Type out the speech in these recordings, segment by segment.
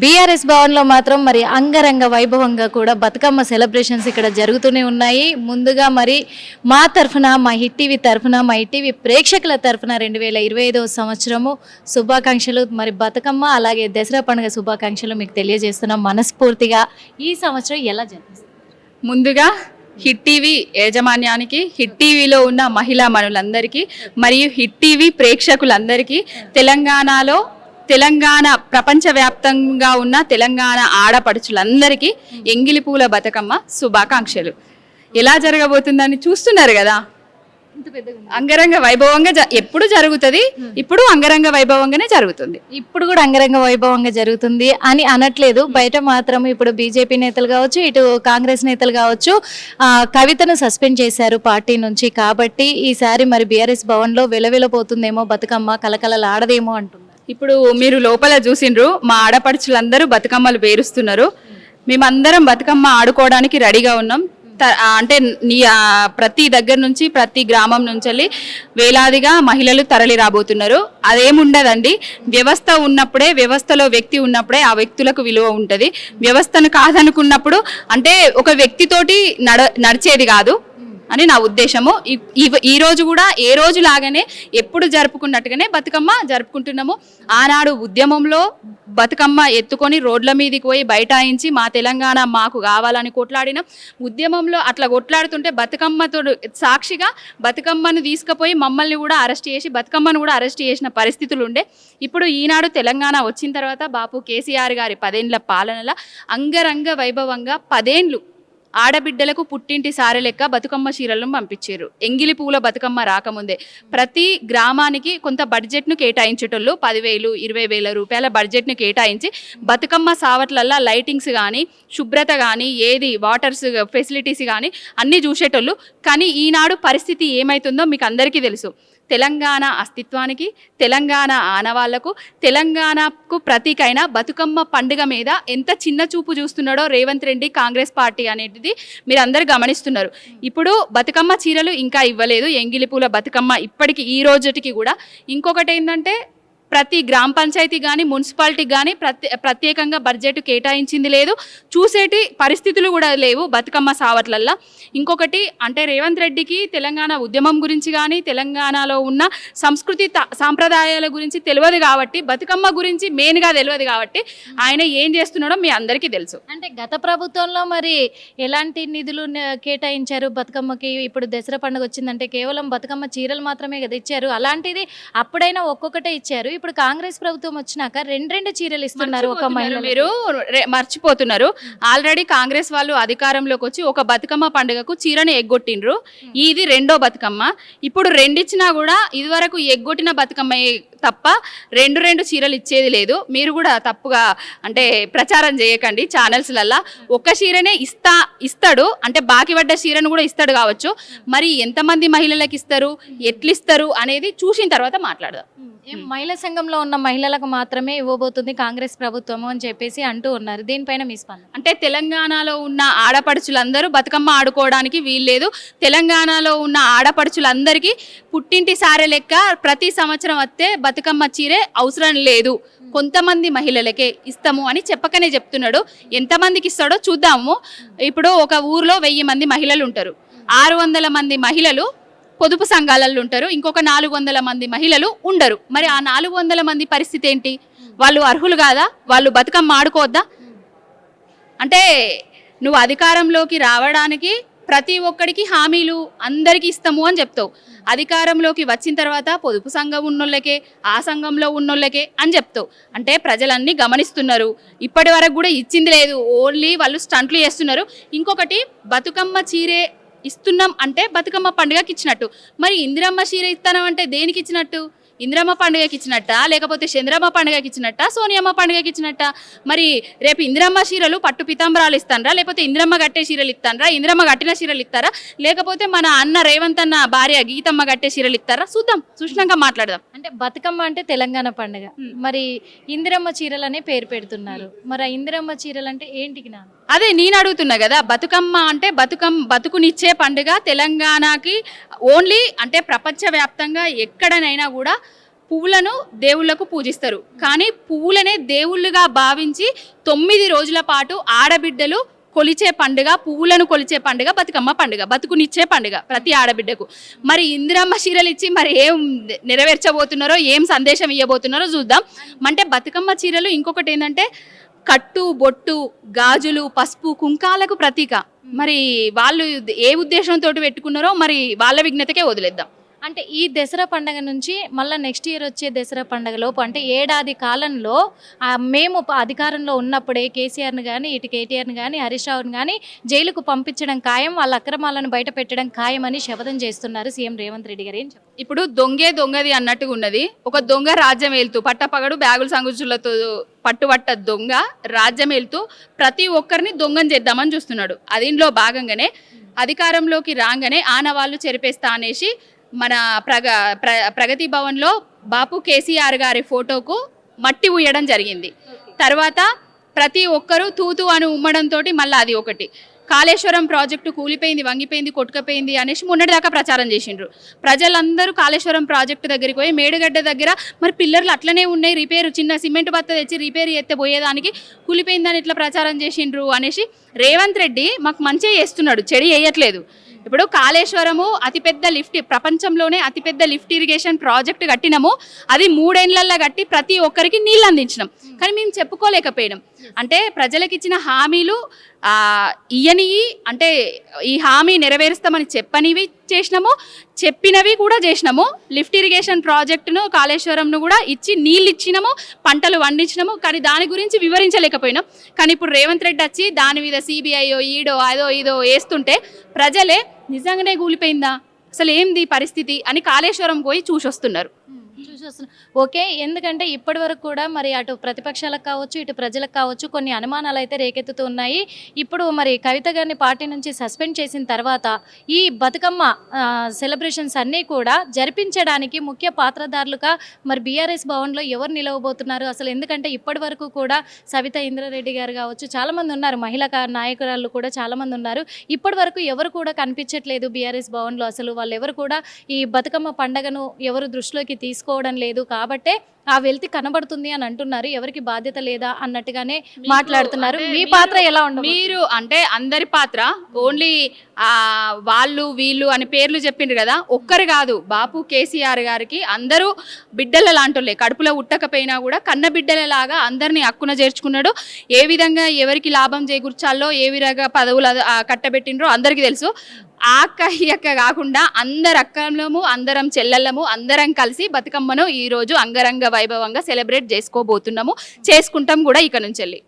BRS భవన్లో మాత్రం మరి అంగరంగ వైభవంగా కూడా బతుకమ్మ సెలబ్రేషన్స్ ఇక్కడ జరుగుతూనే ఉన్నాయి. ముందుగా మరి మా తరఫున మా హిట్ టీవీ తరఫున మా హిట్ టీవీ ప్రేక్షకుల తరఫున రెండు వేల ఇరవై ఐదవ సంవత్సరము శుభాకాంక్షలు. మరి బతుకమ్మ అలాగే దసరా పండుగ శుభాకాంక్షలు మీకు తెలియజేస్తున్నాం. మనస్ఫూర్తిగా ఈ సంవత్సరం ఎలా జరిపిస్తారు ముందుగా హిట్ టీవీ యాజమాన్యానికి హిట్ టీవీలో ఉన్న మహిళా మనులందరికీ మరియు హిట్ టీవీ ప్రేక్షకులందరికీ తెలంగాణలో తెలంగాణ ప్రపంచవ్యాప్తంగా ఉన్న తెలంగాణ ఆడపడుచులందరికీ ఎంగిలి పూల బతుకమ్మ శుభాకాంక్షలు. ఎలా జరగబోతుందని చూస్తున్నారు కదా? అంగరంగ వైభవంగా ఎప్పుడు జరుగుతుంది? ఇప్పుడు అంగరంగ వైభవంగానే జరుగుతుంది. ఇప్పుడు కూడా అంగరంగ వైభవంగా జరుగుతుంది అని అనట్లేదు. బయట మాత్రం ఇప్పుడు బీజేపీ నేతలు కావచ్చు ఇటు కాంగ్రెస్ నేతలు కావచ్చు ఆ, కవితను సస్పెండ్ చేశారు పార్టీ నుంచి. కాబట్టి ఈసారి మరి బీఆర్ఎస్ భవన్లో వెలవెలపోతుందేమో బతుకమ్మ కలకలలాడదేమో అంటున్నారు. ఇప్పుడు మీరు లోపల చూసిండ్రు మా ఆడపడుచులందరూ బతుకమ్మలు పేరుస్తున్నారు. మేమందరం బతుకమ్మ ఆడుకోవడానికి రెడీగా ఉన్నాం. త- అంటే నీ ప్రతి దగ్గర నుంచి ప్రతి గ్రామం నుంచి వెళ్ళి వేలాదిగా మహిళలు తరలి రాబోతున్నారు. అదేముండదండి వ్యవస్థ ఉన్నప్పుడే వ్యవస్థలో వ్యక్తి ఉన్నప్పుడే ఆ వ్యక్తులకు విలువ ఉంటుంది. వ్యవస్థను కాదనుకున్నప్పుడు అంటే ఒక వ్యక్తితోటి నడ నడిచేది కాదు. అని నా ఉద్దేశము. ఈ- రోజు కూడా ఏ రోజు లాగానే ఎప్పుడు జరుపుకున్నట్టుగానే బతుకమ్మ జరుపుకుంటున్నాము. ఆనాడు ఉద్యమంలో బతుకమ్మ ఎత్తుకొని రోడ్ల మీదకి పోయి బైఠాయించి మా తెలంగాణ మాకు కావాలని కొట్లాడినాం. ఉద్యమంలో అట్లా కొట్లాడుతుంటే బతుకమ్మతో సాక్షిగా బతుకమ్మను తీసుకుపోయి మమ్మల్ని కూడా అరెస్ట్ చేసి బతుకమ్మను కూడా అరెస్ట్ చేసిన పరిస్థితులు ఉండే. ఇప్పుడు ఈనాడు తెలంగాణ వచ్చిన తర్వాత బాపు కేసీఆర్ గారి పదేండ్ల పాలనల అంగరంగ వైభవంగా పదేండ్లు ఆడబిడ్డలకు పుట్టింటి సారె లెక్క బతుకమ్మ చీరలను పంపించారు. ఎంగిలి పూల బతుకమ్మ రాకముందే ప్రతి గ్రామానికి కొంత బడ్జెట్ను కేటాయించేటోళ్ళు పదివేలు ఇరవై వేల రూపాయల బడ్జెట్ను కేటాయించి బతుకమ్మ సావట్లల్లా లైటింగ్స్ కానీ శుభ్రత కానీ ఏది వాటర్స్ ఫెసిలిటీస్ కానీ అన్నీ చూసేటోళ్ళు. కానీ ఈనాడు పరిస్థితి ఏమవుతుందో మీకు అందరికీ తెలుసు. తెలంగాణ అస్తిత్వానికి తెలంగాణ ఆనవాళ్ళకు తెలంగాణకు ప్రతీకైన బతుకమ్మ పండుగ మీద ఎంత చిన్న చూపు చూస్తున్నాడో రేవంత్ రెడ్డి కాంగ్రెస్ పార్టీ అనేది మీరు అందరు గమనిస్తున్నారు. ఇప్పుడు బతుకమ్మ చీరలు ఇంకా ఇవ్వలేదు. ఎంగిలిపూల బతుకమ్మ ఇప్పటికి ఈ రోజుటికి కూడా. ఇంకొకటి ఏంటంటే ప్రతి గ్రామ పంచాయతీ కానీ మున్సిపాలిటీ కానీ ప్రత్యే ప్రత్యేకంగా బడ్జెట్ కేటాయించింది లేదు. చూసేటి పరిస్థితులు కూడా లేవు బతుకమ్మ సావట్లల్లా ఇంకొకటి అంటే రేవంత్ రెడ్డికి తెలంగాణ ఉద్యమం గురించి కానీ తెలంగాణలో ఉన్న సంస్కృతి త- సాంప్రదాయాల గురించి తెలియదు కాబట్టి బతుకమ్మ గురించి మెయిన్గా తెలియదు కాబట్టి ఆయన ఏం చేస్తున్నాడో మీ అందరికీ తెలుసు. అంటే గత ప్రభుత్వంలో మరి ఎలాంటి నిధులు కేటాయించారు బతుకమ్మకి? ఇప్పుడు దసరా పండుగ వచ్చిందంటే కేవలం బతుకమ్మ చీరలు మాత్రమే కదా ఇచ్చారు. అలాంటిది అప్పుడైనా ఒక్కొక్కటే ఇచ్చారు. ఇప్పుడు కాంగ్రెస్ ప్రభుత్వం వచ్చినాక రెండు రెండు చీరలు ఇస్తున్నారు ఒక మహిళ మీరు మర్చిపోతున్నారు. ఆల్రెడీ కాంగ్రెస్ వాళ్ళు అధికారంలోకి వచ్చి ఒక బతుకమ్మ పండుగకు చీరను ఎగ్గొట్టిండ్రు. ఇది రెండో బతుకమ్మ. ఇప్పుడు రెండిచ్చినా కూడా ఇదివరకు ఎగ్గొట్టిన బతుకమ్మ తప్ప రెండు రెండు చీరలు ఇచ్చేది లేదు. మీరు కూడా తప్పుగా అంటే ప్రచారం చేయకండి ఛానల్స్లల్లా. ఒక్క చీరనే ఇస్తా ఇస్తాడు అంటే బాకి పడ్డ చీరను కూడా ఇస్తాడు కావచ్చు. మరి ఎంతమంది మహిళలకు ఇస్తారు ఎట్లు ఇస్తారు అనేది చూసిన తర్వాత మాట్లాడదాం. మహిళా సంఘంలో ఉన్న మహిళలకు మాత్రమే ఇవ్వబోతుంది కాంగ్రెస్ ప్రభుత్వము అని చెప్పేసి అంటూ ఉన్నారు. దీనిపైన మీ స్పందన? అంటే తెలంగాణలో ఉన్న ఆడపడుచులందరూ బతుకమ్మ ఆడుకోవడానికి వీల్లేదు. తెలంగాణలో ఉన్న ఆడపడుచులందరికీ పుట్టింటి సారె లెక్క ప్రతి సంవత్సరం వస్తే బతుకమ్మ చీరే అవసరం లేదు. కొంతమంది మహిళలకే ఇస్తాము అని చెప్పకనే చెప్తున్నాడు. ఎంతమందికి ఇస్తాడో చూద్దాము. ఇప్పుడు ఒక ఊర్లో వెయ్యి మంది మహిళలు ఉంటారు. ఆరు వందల మంది మహిళలు పొదుపు సంఘాలలో ఉంటారు. ఇంకొక నాలుగు వందల మంది మహిళలు ఉండరు. మరి ఆ నాలుగు వందల మంది పరిస్థితి ఏంటి? వాళ్ళు అర్హులు కాదా? వాళ్ళు బతుకమ్మ ఆడుకోవద్దా? అంటే నువ్వు అధికారంలోకి రావడానికి ప్రతి ఒక్కడికి హామీలు అందరికీ ఇస్తాము అని చెప్తావు. అధికారంలోకి వచ్చిన తర్వాత పొదుపు సంఘం ఉన్నోళ్ళకే ఆ సంఘంలో ఉన్నోళ్ళకే అని చెప్తావు. అంటే ప్రజలన్నీ గమనిస్తున్నారు. ఇప్పటి వరకు కూడా ఇచ్చింది లేదు. ఓన్లీ వాళ్ళు స్టంట్లు చేస్తున్నారు. ఇంకొకటి బతుకమ్మ చీరే ఇస్తున్నాం అంటే బతుకమ్మ పండుగకి ఇచ్చినట్టు మరి ఇందిరమ్మ చీర ఇస్తానం అంటే దేనికి ఇచ్చినట్టు ఇందిరమ్మ పండుగకి ఇచ్చినట్ట లేకపోతే చంద్రమ్మ పండుగకి ఇచ్చినట్ట సోనియమ్మ పండుగకి ఇచ్చినట్ట మరి రేపు ఇందిరమ్మ చీరలు పట్టు పితాంబరాలు ఇస్తానరా? లేకపోతే ఇందిరమ్మ కట్టే చీరలు ఇస్తానరా? ఇందిరమ్మ కట్టిన చీరలు ఇస్తారా? లేకపోతే మన అన్న రేవంత్ అన్న భార్య గీతమ్మ కట్టే చీరలు ఇస్తారా? చూద్దాం. చూసినాక మాట్లాడదాం. అంటే బతుకమ్మ అంటే తెలంగాణ పండుగ. మరి ఇందిరమ్మ చీరలనే పేరు పెడుతున్నారు. మరి ఇందిరమ్మ చీరలు అంటే ఏంటికి నా అదే నేను అడుగుతున్నా కదా బతుకమ్మ అంటే బతుకమ్మ బతుకునిచ్చే పండుగ తెలంగాణకి ఓన్లీ అంటే ప్రపంచవ్యాప్తంగా ఎక్కడనైనా కూడా పువ్వులను దేవుళ్ళకు పూజిస్తారు. కానీ పువ్వులనే దేవుళ్ళుగా భావించి తొమ్మిది రోజుల పాటు ఆడబిడ్డలు కొలిచే పండుగ పువ్వులను కొలిచే పండుగ బతుకమ్మ పండుగ బతుకునిచ్చే పండుగ ప్రతి ఆడబిడ్డకు. మరి ఇందిరమ్మ చీరలు ఇచ్చి మరి ఏం నెరవేర్చబోతున్నారో ఏం సందేశం ఇవ్వబోతున్నారో చూద్దాం. అంటే బతుకమ్మ చీరలు ఇంకొకటి ఏంటంటే కట్టు బొట్టు గాజులు పసుపు కుంకాలకు ప్రతీక. మరి వాళ్ళు ఏ ఉద్దేశంతో పెట్టుకున్నారో మరి వాళ్ళ విఘ్నతకే వదిలేద్దాం. అంటే ఈ దసరా పండగ నుంచి మళ్ళీ నెక్స్ట్ ఇయర్ వచ్చే దసరా పండగ లోపు అంటే ఏడాది కాలంలో మేము అధికారంలో ఉన్నప్పుడే కేసీఆర్ని కానీ ఇటు కేటీఆర్ని కానీ హరీష్ రావుని కానీ జైలుకు పంపించడం ఖాయం వాళ్ళ అక్రమాలను బయట పెట్టడం ఖాయం అని శపథం చేస్తున్నారు సీఎం రేవంత్ రెడ్డి గారు. ఏం ఇప్పుడు దొంగే దొంగది అన్నట్టుగా ఉన్నది. ఒక దొంగ రాజ్యం వెళ్తూ పట్టపగడు బ్యాగుల సంగుచులతో పట్టుబట్ట దొంగ రాజ్యం వెళ్తూ ప్రతి ఒక్కరిని దొంగని చేద్దామని చూస్తున్నాడు. అదిలో భాగంగానే అధికారంలోకి రాగానే ఆనవాళ్ళు చెరిపేస్తా అనేసి మన ప్రగ ప్ర ప్రగతి భవన్లో బాపు కేసీఆర్ గారి ఫోటోకు మట్టి ఉయ్యడం జరిగింది. తర్వాత ప్రతి ఒక్కరూ తూతు అని ఉమ్మడంతో మళ్ళీ అది ఒకటి. కాళేశ్వరం ప్రాజెక్టు కూలిపోయింది వంగిపోయింది కొట్టుకపోయింది అనేసి మొన్నటిదాకా ప్రచారం చేసిండ్రు. ప్రజలందరూ కాళేశ్వరం ప్రాజెక్టు దగ్గరికి పోయి మేడుగడ్డ దగ్గర మరి పిల్లర్లు అట్లనే ఉన్నాయి రిపేర్ చిన్న సిమెంట్ బత్త తెచ్చి రిపేర్ ఎత్తే పోయేదానికి కూలిపోయిందని ఇట్లా ప్రచారం చేసిండ్రు అనేసి రేవంత్ రెడ్డి మాకు మంచిగా చేస్తున్నాడు చెడి వేయట్లేదు ఇప్పుడు కాళేశ్వరము అతిపెద్ద లిఫ్ట్ ప్రపంచంలోనే అతిపెద్ద లిఫ్ట్ ఇరిగేషన్ ప్రాజెక్ట్ కట్టినాము. అది మూడేళ్ళలో కట్టి ప్రతి ఒక్కరికి నీళ్ళు అందించినాం. కానీ మేము చెప్పుకోలేకపోయినాం. అంటే ప్రజలకు ఇచ్చిన హామీలు ఇయ్యనివి అంటే ఈ హామీ నెరవేరుస్తామని చెప్పనివి చేసినాము చెప్పినవి కూడా చేసినాము. లిఫ్ట్ ఇరిగేషన్ ప్రాజెక్టును కాళేశ్వరంను కూడా ఇచ్చి నీళ్ళు ఇచ్చినాము పంటలు పండించినాము కానీ దాని గురించి వివరించలేకపోయినాం. కానీ ఇప్పుడు రేవంత్ రెడ్డి వచ్చి దాని మీద సిబిఐయో ఈడో అదో ఇదో వేస్తుంటే ప్రజలే నిజంగానే కూలిపోయిందా? అసలు ఏంది పరిస్థితి అని కాళేశ్వరం పోయి చూసొస్తున్నారు. చూసి ఓకే ఎందుకంటే ఇప్పటి వరకు కూడా మరి అటు ప్రతిపక్షాలకు కావచ్చు ఇటు ప్రజలకు కావచ్చు కొన్ని అనుమానాలు అయితే రేకెత్తుతూ ఉన్నాయి. ఇప్పుడు మరి కవిత గారిని పార్టీ నుంచి సస్పెండ్ చేసిన తర్వాత ఈ బతుకమ్మ సెలబ్రేషన్స్ అన్నీ కూడా జరిపించడానికి ముఖ్య పాత్రధారులుగా మరి బీఆర్ఎస్ భవన్లో ఎవరు నిలవబోతున్నారు? అసలు ఎందుకంటే ఇప్పటి వరకు కూడా సవిత ఇంద్రారెడ్డి గారు కావచ్చు చాలామంది ఉన్నారు. మహిళా కా- నాయకురాళ్ళు కూడా చాలామంది ఉన్నారు. ఇప్పటి వరకు ఎవరు కూడా కనిపించట్లేదు బీఆర్ఎస్ భవన్లో. అసలు వాళ్ళు ఎవరు కూడా ఈ బతుకమ్మ పండగను ఎవరు దృష్టిలోకి తీసుకో తీసుకోవడం లేదు కాబట్టే ఆ వెల్తి కనబడుతుంది అని అంటున్నారు. ఎవరికి బాధ్యత లేదా అన్నట్టుగానే మాట్లాడుతున్నారు. మీ పాత్ర ఎలా ఉండదు మీరు అంటే అందరి పాత్ర ఓన్లీ ఆ వాళ్ళు వీళ్ళు అని పేర్లు చెప్పిండ్రు కదా. ఒక్కరు కాదు. బాపు కేసీఆర్ గారికి అందరూ బిడ్డల లాంటోళ్ళే. కడుపులో ఉట్టకపోయినా కూడా కన్న బిడ్డలలాగా అందరినీ హక్కున చేర్చుకున్నాడు. ఏ విధంగా ఎవరికి లాభం చేకూర్చాలో ఏ విధంగా పదవులు కట్టబెట్టిండ్రో అందరికీ తెలుసు. ఆ అక్క ఈ అక్క కాకుండా అందరు అక్కలము అందరం చెల్లెళ్ళము అందరం కలిసి బతుకమ్మను ఈ రోజు అంగరంగ వైభవంగా సెలబ్రేట్ చేసుకోబోతున్నాము. చేసుకుంటాం కూడా ఇక నుంచి వెళ్ళి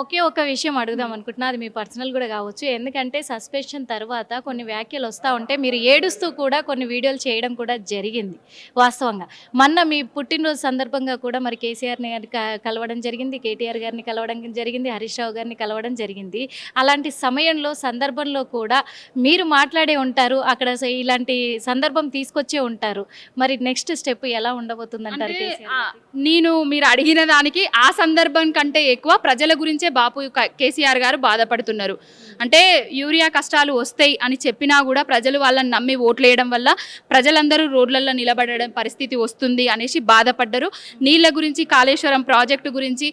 ఒకే ఒక విషయం అడుగుదాం అనుకుంటున్నా. అది మీ పర్సనల్ కూడా కావచ్చు. ఎందుకంటే సస్పెన్షన్ తర్వాత కొన్ని వ్యాఖ్యలు వస్తూ ఉంటే మీరు ఏడుస్తూ కూడా కొన్ని వీడియోలు చేయడం కూడా జరిగింది వాస్తవంగా. మొన్న మీ పుట్టినరోజు సందర్భంగా కూడా మరి కేసీఆర్ని కలవడం జరిగింది కేటీఆర్ గారిని కలవడం జరిగింది హరీష్ రావు గారిని కలవడం జరిగింది. అలాంటి సమయంలో సందర్భంలో కూడా మీరు మాట్లాడే ఉంటారు. అక్కడ ఇలాంటి సందర్భం తీసుకొచ్చే ఉంటారు. మరి నెక్స్ట్ స్టెప్ ఎలా ఉండబోతుంది అంటారు నేను మీరు అడిగిన దానికి ఆ సందర్భం కంటే ఎక్కువ ప్రజల గురించే బాపు కేసీఆర్ గారు బాధపడుతున్నారు. అంటే యూరియా కష్టాలు వస్తాయి అని చెప్పినా కూడా ప్రజలు వాళ్ళని నమ్మి ఓట్లేయడం వల్ల ప్రజలందరూ రోడ్లలో నిలబడడం పరిస్థితి వస్తుంది అనేసి బాధపడ్డారు. నీళ్ళ గురించి కాళేశ్వరం ప్రాజెక్టు గురించి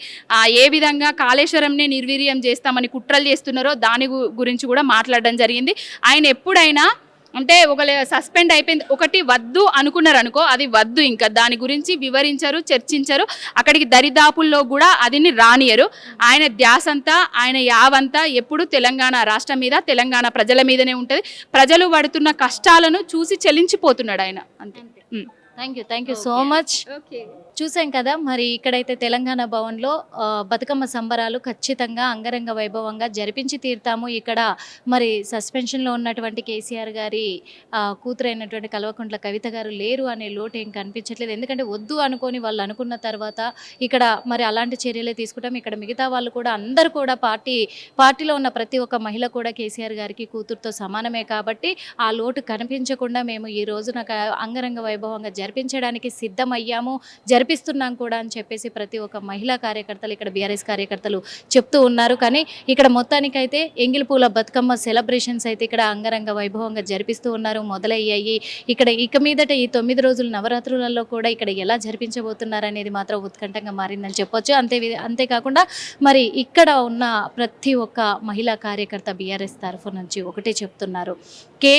ఏ విధంగా కాళేశ్వరంనే నిర్వీర్యం చేస్తామని కుట్రలు చేస్తున్నారో దాని గురించి కూడా మాట్లాడడం జరిగింది. ఆయన ఎప్పుడైనా అంటే ఒక సస్పెండ్ అయిపోయింది. ఒకటి వద్దు అనుకున్నారు అనుకో అది వద్దు ఇంకా. దాని గురించి వివరించరు చర్చించరు. అక్కడికి దరిదాపుల్లో కూడా అదిని రానియరు. ఆయన ధ్యాస అంతా ఆయన యావంతా ఎప్పుడు తెలంగాణ రాష్ట్రం మీద తెలంగాణ ప్రజల మీదనే ఉంటుంది. ప్రజలు పడుతున్న కష్టాలను చూసి చెల్లించిపోతున్నాడు ఆయన. అంతే. Thank you thank you so much okay చూసాం కదా మరి ఇక్కడైతే తెలంగాణ భవన్లో బతుకమ్మ సంబరాలు ఖచ్చితంగా అంగరంగ వైభవంగా జరిపించి తీరుతాము. ఇక్కడ మరి సస్పెన్షన్లో ఉన్నటువంటి కేసీఆర్ గారి కూతురైనటువంటి కల్వకుంట్ల కవిత గారు లేరు అనే లోటు ఏం కనిపించట్లేదు. ఎందుకంటే వద్దు అనుకొని వాళ్ళు అనుకున్న తర్వాత ఇక్కడ మరి అలాంటి చర్యలే తీసుకుంటాం. ఇక్కడ మిగతా వాళ్ళు కూడా అందరూ కూడా పార్టీ పార్టీలో ఉన్న ప్రతి ఒక్క మహిళ కూడా కేసీఆర్ గారికి కూతురుతో సమానమే కాబట్టి ఆ లోటు కనిపించకుండా మేము ఈ రోజున అంగరంగ వైభవంగా జరిపించడానికి సిద్ధమయ్యాము. జరిపి జరిపిస్తున్నాం కూడా అని చెప్పేసి ప్రతి ఒక్క మహిళా కార్యకర్తలు ఇక్కడ బీఆర్ఎస్ కార్యకర్తలు చెప్తూ ఉన్నారు. కానీ ఇక్కడ మొత్తానికైతే ఎంగిలిపూల బతుకమ్మ సెలబ్రేషన్స్ అయితే ఇక్కడ అంగరంగ వైభవంగా జరిపిస్తూ ఉన్నారు. మొదలయ్యాయి. ఇక్కడ ఇక మీదట ఈ తొమ్మిది రోజులు నవరాత్రులలో కూడా ఇక్కడ ఎలా జరిపించబోతున్నారు అనేది మాత్రం ఉత్కంఠంగా మారిందని చెప్పొచ్చు. అంతే అంతేకాకుండా మరి ఇక్కడ ఉన్న ప్రతి ఒక్క మహిళా కార్యకర్త బీఆర్ఎస్ తరఫు నుంచి ఒకటే చెప్తున్నారు. కే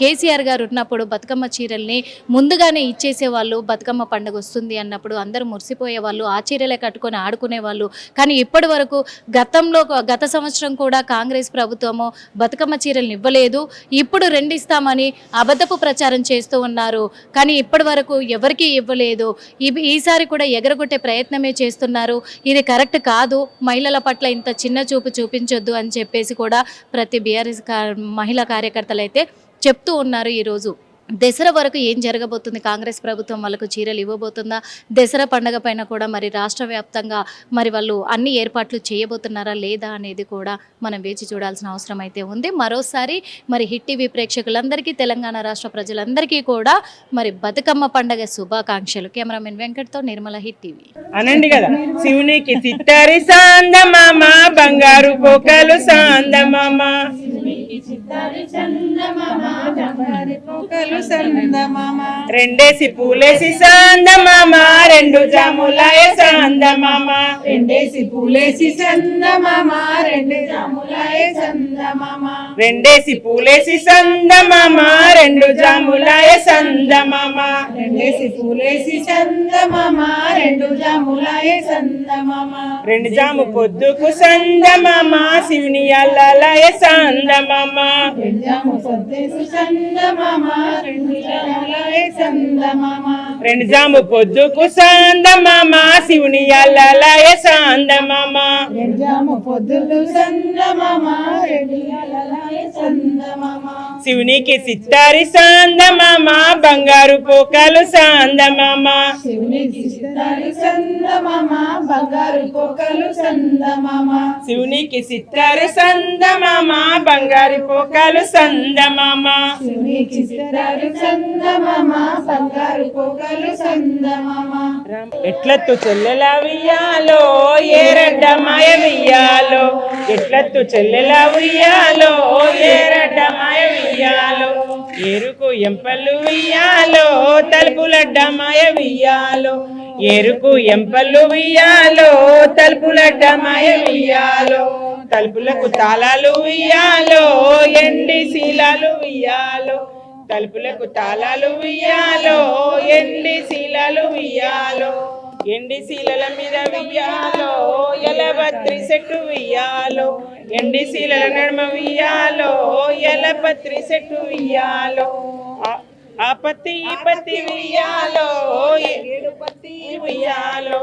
కేసీఆర్ గారు ఉన్నప్పుడు బతుకమ్మ చీరల్ని ముందుగానే ఇచ్చేసే వాళ్ళు బతుకమ్మ పండుగ వస్తుంది అన్నప్పుడు అందరూ మురిసిపోయేవాళ్ళు ఆ చీరలే కట్టుకొని ఆడుకునే వాళ్ళు కానీ ఇప్పటి వరకు గతంలో గత సంవత్సరం కూడా కాంగ్రెస్ ప్రభుత్వము బతుకమ్మ చీరలను ఇవ్వలేదు. ఇప్పుడు రెండు ఇస్తామని అబద్ధపు ప్రచారం చేస్తూ ఉన్నారు. కానీ ఇప్పటి వరకు ఎవరికీ ఇవ్వలేదు. ఈ- ఈసారి కూడా ఎగరగొట్టే ప్రయత్నమే చేస్తున్నారు. ఇది కరెక్ట్ కాదు. మహిళల పట్ల ఇంత చిన్న చూపు చూపించొద్దు అని చెప్పేసి కూడా ప్రతి బీఆర్ఎస్ మహిళా కార్యకర్తలు అయితే చెప్తూ ఉన్నారు ఈరోజు. దసరా వరకు ఏం జరగబోతుంది? కాంగ్రెస్ ప్రభుత్వం వాళ్ళకు చీరలు ఇవ్వబోతుందా? దసరా పండగ పైన కూడా మరి రాష్ట్ర వ్యాప్తంగా మరి వాళ్ళు అన్ని ఏర్పాట్లు చేయబోతున్నారా? లేదా అనేది కూడా మనం వేచి చూడాల్సిన అవసరం అయితే ఉంది. మరోసారి మరి హిట్ టీవీ ప్రేక్షకులందరికీ తెలంగాణ రాష్ట్ర ప్రజలందరికీ కూడా మరి బతుకమ్మ పండగ శుభాకాంక్షలు. కెమెరామెన్ వెంకట్తో నిర్మల హిట్ టీవీ. అనండి కదా శివునికి బంగారు రెండేసి పూలేసి సాందమామ రెండు జాములాయ సాందమామ. రెండేసి పూలేసి చందమామ రెండు జాములాయ చందమామ రెండేసి పూలేసి సందమామ రెండు జాములాయ సందమామ. రెండేసి పూలేసి చందమామ రెండు జాములాయ చందమామ రెండు జాము పొద్దుకు సందమామ శివుని అల్లలాయ సందమామ. చందమామ రెండు జాము పొద్దుకు సందమామ శివుని అల్లలాయ సందమామ జాము శివునికి సిత్తారి సందమామ బంగారు పోకలు సందమామ శివునికి బంగారు సిత్తారి సందమామ బంగారు పోకలు సందమామ. బంగారు కోకలు చందమామ ఎట్లత్తు చెల్లెల వియ్యాలో ఏరడ్డ మాయ వియ్యాలో ఎట్లత్తు చెల్లెల వియ్యాలో ఏరడ్డ మాయ వియ్యాలో ఎరుకు ఎంపల్లు వియ్యాలో తలుపులడ్డ మాయ వియ్యాలో ఎరుకు ఎంపల్లు వియ్యాలో తలుపులడ్డ మాయ వియ్యాలో తలుపులకు తాళాలు ఉయ్యాలో ఎండి శీలాలు ఉయ్యాలో. తలుపులకు తాళాలు వియ్యాలో ఎండి శీలలు ఉయ్యాలో. ఎండి శీలల మీద వియ్యాలో ఎలబత్రి చెట్టు వియ్యాలో ఎండి శీలల నడుమ వియ్యాలో ఎలపత్రి చెట్టు వియ్యాలో ఆ- పత్తి ఈ పత్తి వియ్యాలో ఏడు పత్తి వియ్యాలో